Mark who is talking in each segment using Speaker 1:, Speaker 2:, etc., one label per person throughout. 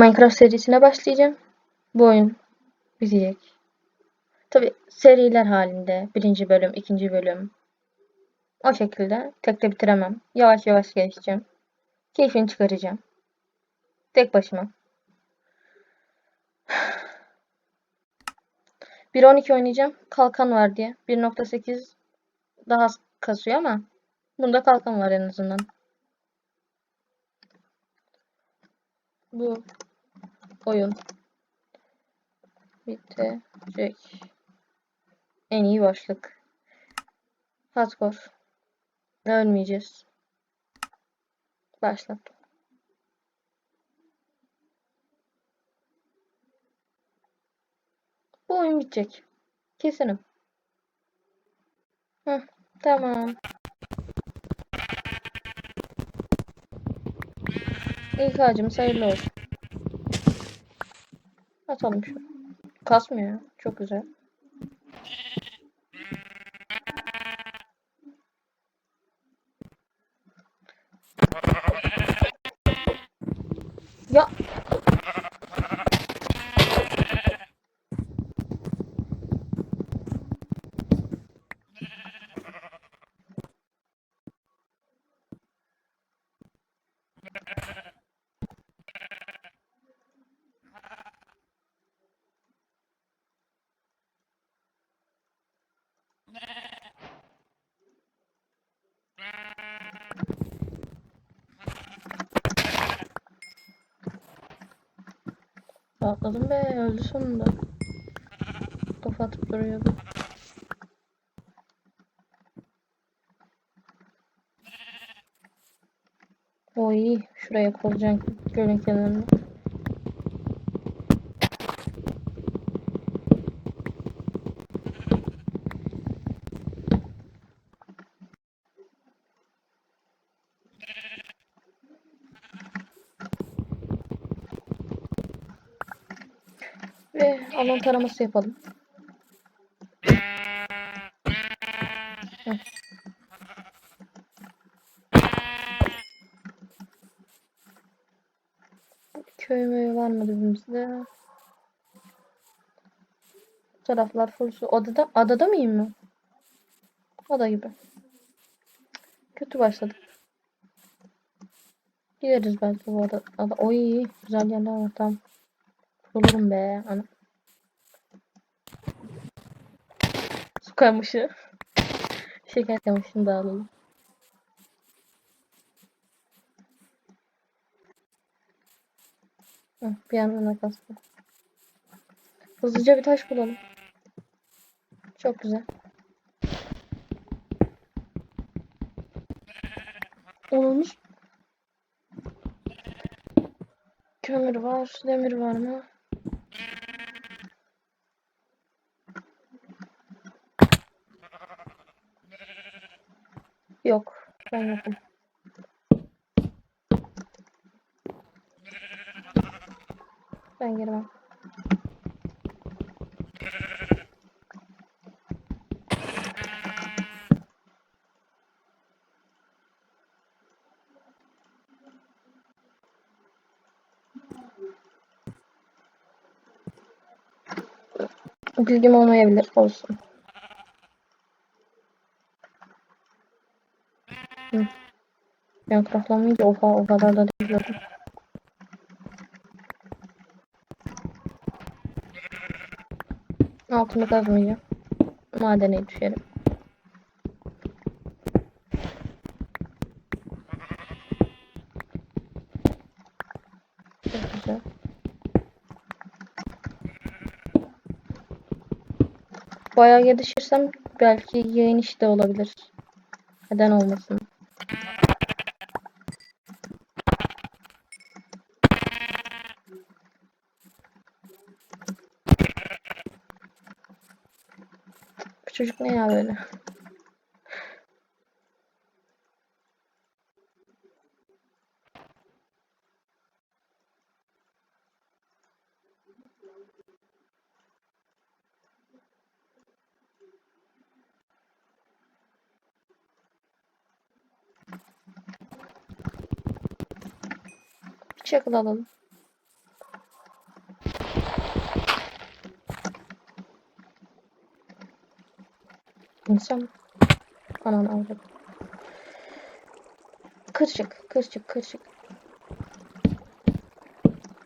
Speaker 1: Minecraft serisine başlayacağım. Bu oyun bitecek. Tabi seriler halinde. Birinci bölüm, ikinci bölüm. O şekilde. Tek de bitiremem. Yavaş yavaş gelişeceğim. Keyfini çıkaracağım. Tek başıma. 1.12 oynayacağım. Kalkan var diye. 1.8 daha kasıyor ama bunda kalkan var en azından. Bu oyun bitecek. En iyi başlık. Hardcore. Ölmeyeceğiz. Başlat. Bu oyun bitecek. Kesinim. Hı, tamam. İlk ağacımız hayırlı olsun. Atalım şu. Kasmıyor. Çok güzel. Atladım be öldü sonunda. Kafa atıp duruyordu. Oy şuraya koyacağım gölün kenarına. Ve alan taraması yapalım. Köy möy var mı dibimizde? Taraflar full. Adada, adada mıyım mı? Ada gibi. Kötü başladık. Gideriz belki bu ada. ada. Oy güzel yerler var tamam. Bulurum be. Ana. Su kamışı. Şeker kamışını da alalım. Bir yandan akasın. Hızlıca bir taş bulalım. Çok güzel. Olmuş. Kömür var. Demir var mı? Yok. Ben yokum. Ben girmem. Bilgim olmayabilir. Olsun. Ben craftlamayınca oha o kadar da değildim. Altını kazmayacağım. Madene düşerim. Çok. Bayağı gelişirsem belki yayın işi de olabilir. Neden olmasın? Çocuk ne ya böyle? Çakıl alalım. İnsan. Anan avradım. Kırçık, kırçık, kırçık.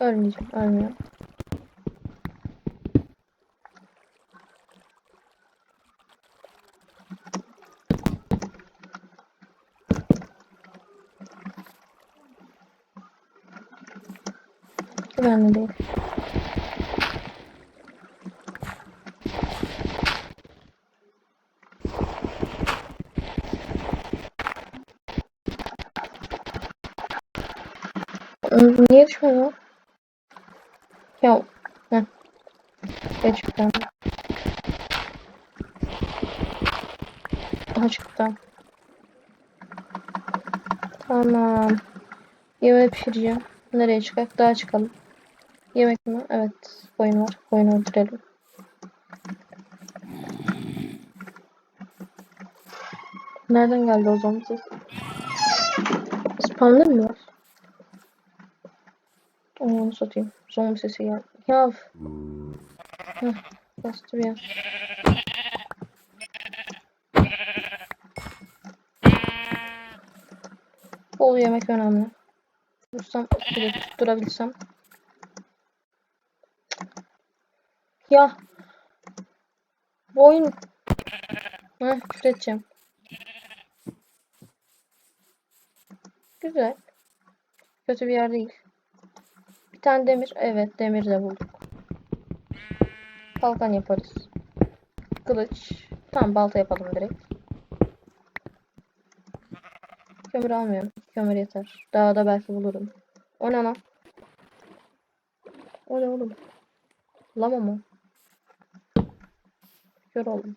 Speaker 1: Ölmeyeceğim, ölmüyorum. Güvenli değil. Düşmedi o? Ya. Heh. Geç tane. Aha çıktı. Tamam. Yemeği pişireceğim. Nereye çıkak? Daha çıkalım. Yemek mi? Evet. Koyun var. Koyunu öldürelim. Nereden geldi o zombi sesi? Spawner mı var? Satayım. Zombi sesi geldi. Ya. Heh, bastı bir yer. Bol yemek önemli. De tutturabilsem. Ya. Bu oyun. Heh, küfür edeceğim. Güzel. Kötü bir yer değil. Bir tane demir. Evet demir de bulduk. Kalkan yaparız. Kılıç. Tamam balta yapalım direkt. Kömür almıyorum. Kömür yeter. Daha da belki bulurum. O ne lan? O ne oğlum? Lama mı? Kör oldum.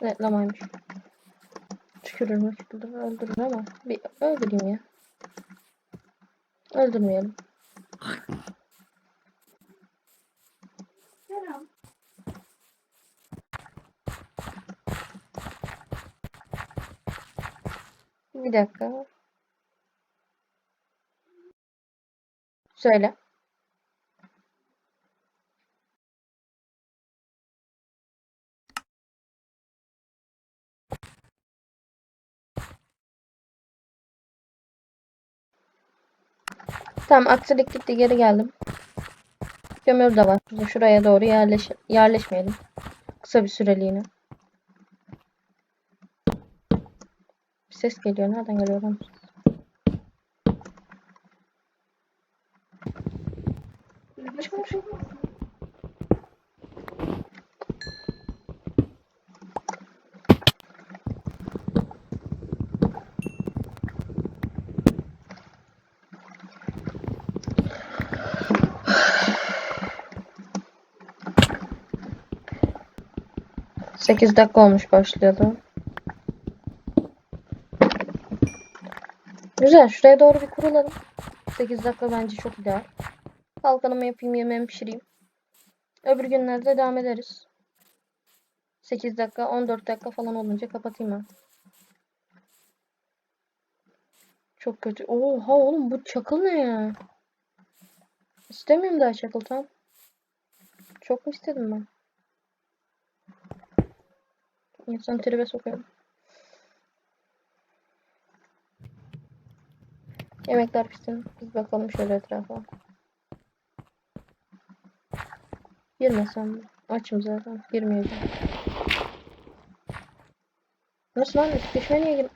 Speaker 1: Evet lamaymış. Tükürürüm öldürür, öldürür ama bir öldüreyim ya. Öldürmeyelim. Bir dakika. Söyle. Tamam aksadık gitti geri geldim. Kömür de var. Burada şuraya doğru yerleş yerleşmeyelim. Kısa bir süreliğine. Bir ses geliyor. Nereden geliyor?
Speaker 2: Çıkmış.
Speaker 1: 8 dakika olmuş başlayalım. Güzel şuraya doğru bir kurulalım. 8 dakika bence çok ideal. Kalkanımı yapayım yemeğimi pişireyim. Öbür günlerde devam ederiz. 8 dakika 14 dakika falan olunca kapatayım artık. Çok kötü. Oha oğlum bu çakıl ne ya? İstemiyorum daha çakıl tam. Çok mu istedim ben? İnsan tribe sokuyorum. Yemekler pişsin. Biz bakalım şöyle etrafa. Girmesem? Açım zaten. Girmeyeceğim. Nasıl lan? Pişmeye niye gir?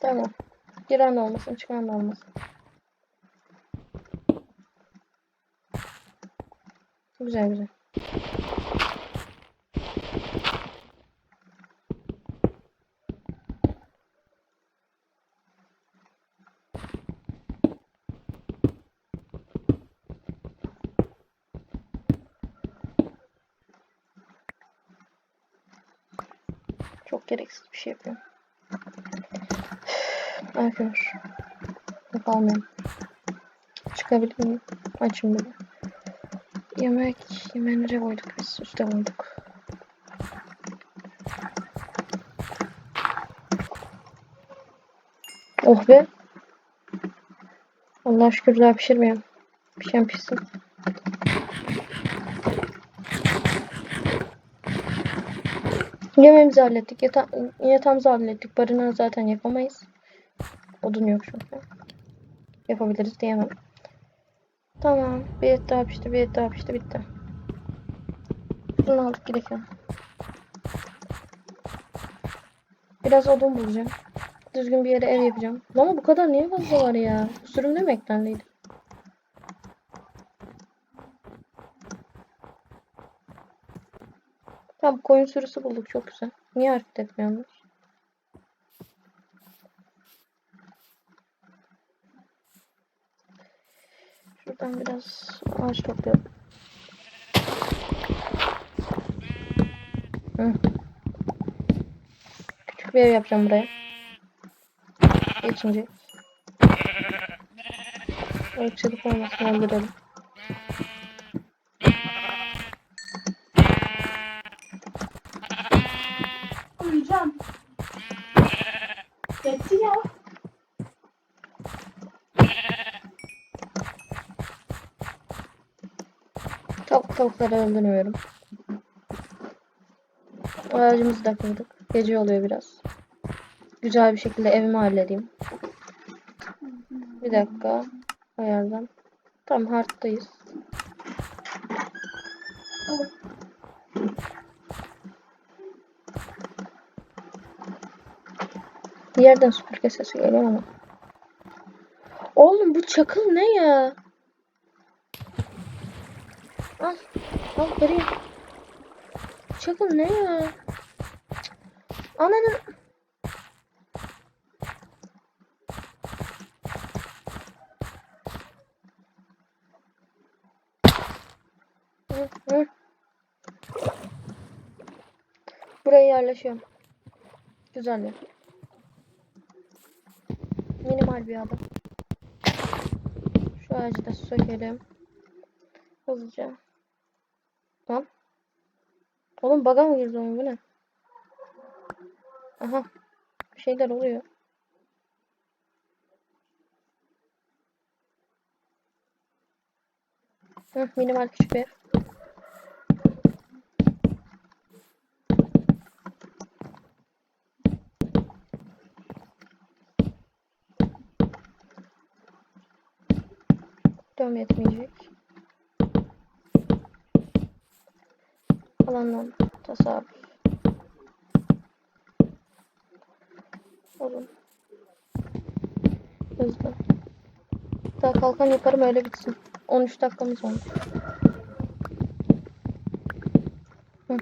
Speaker 1: Tamam. Giren olmasın, çıkan olmasın. Güzel güzel. Çok gereksiz bir şey yapıyorum. Arkadaşlar. Almayayım. Çıkabilir miyim? Açım bir de. Yemek, yemeği nereye koyduk biz? Üste koyduk. Oh be. Allah şükür daha pişirmiyorum. Pişen pişsin. Yemeğimizi hallettik. Yata yatağımızı hallettik. Barınağı zaten yapamayız. Odun yok çünkü. Yapabiliriz diyemem. Tamam. Bir et daha pişti. Bir et daha pişti. Bitti. Bunu aldık gidelim. Biraz odun bulacağım. Düzgün bir yere ev yapacağım. Ama bu kadar niye fazla var ya? Sürüm de mi eklendiydi? Tamam koyun sürüsü bulduk çok güzel. Niye hareket etmiyorlar? Şuradan biraz ağaç toplayalım. Hı. Küçük bir ev yapacağım buraya. Geçince. Irkçılık olmasın öldürelim.
Speaker 2: Uyuyacağım. Yetti ya.
Speaker 1: Tavukları öldürmüyorum. Ağacımızı da kırdık. Gece oluyor biraz. Güzel bir şekilde evimi halledeyim. Bir dakika. Ayardan. Tam hard'dayız. Bir yerden süpürge sesi geliyor ama. Oğlum bu çakıl ne ya? Al. Al vereyim. Çakıl ne ya? Ananı. Buraya yerleşiyorum. Güzel. Minimal bir ada. Şu ağacı da sökelim. Hızlıca. Lan. Oğlum baga mı girdi oyun bu ne? Aha. Bir şeyler oluyor. Hı, minimal küçük bir ev. Devam etmeyecek. Alandan tasarruf. Olun. Hızlı. Daha kalkan yaparım öyle bitsin. 13 dakikamız. Hı.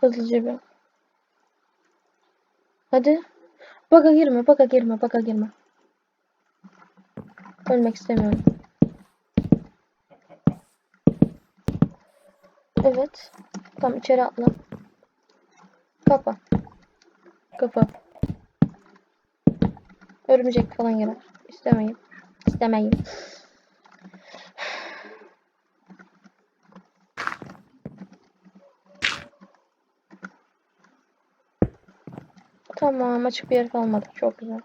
Speaker 1: Hızlıca bir. Hadi. Baka girme, baka girme, baka girme. Ölmek istemiyorum. Evet. Tam içeri atla. Kapa. Kapa. Örümcek falan girer. İstemeyim. İstemeyim. Tamam açık bir yer kalmadı. Çok güzel.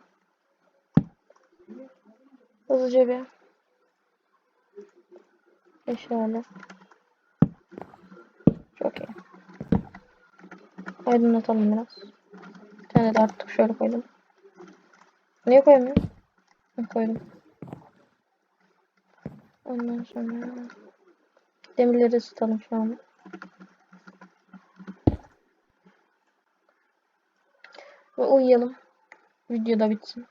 Speaker 1: Hızlıca bir. Eşyalı. Çok iyi. Aydınlatalım biraz. Bir tane de artık şöyle koydum. Niye koyamıyorum? Koydum. Ondan sonra demirleri ısıtalım şu an. Ve uyuyalım. Video da bitsin.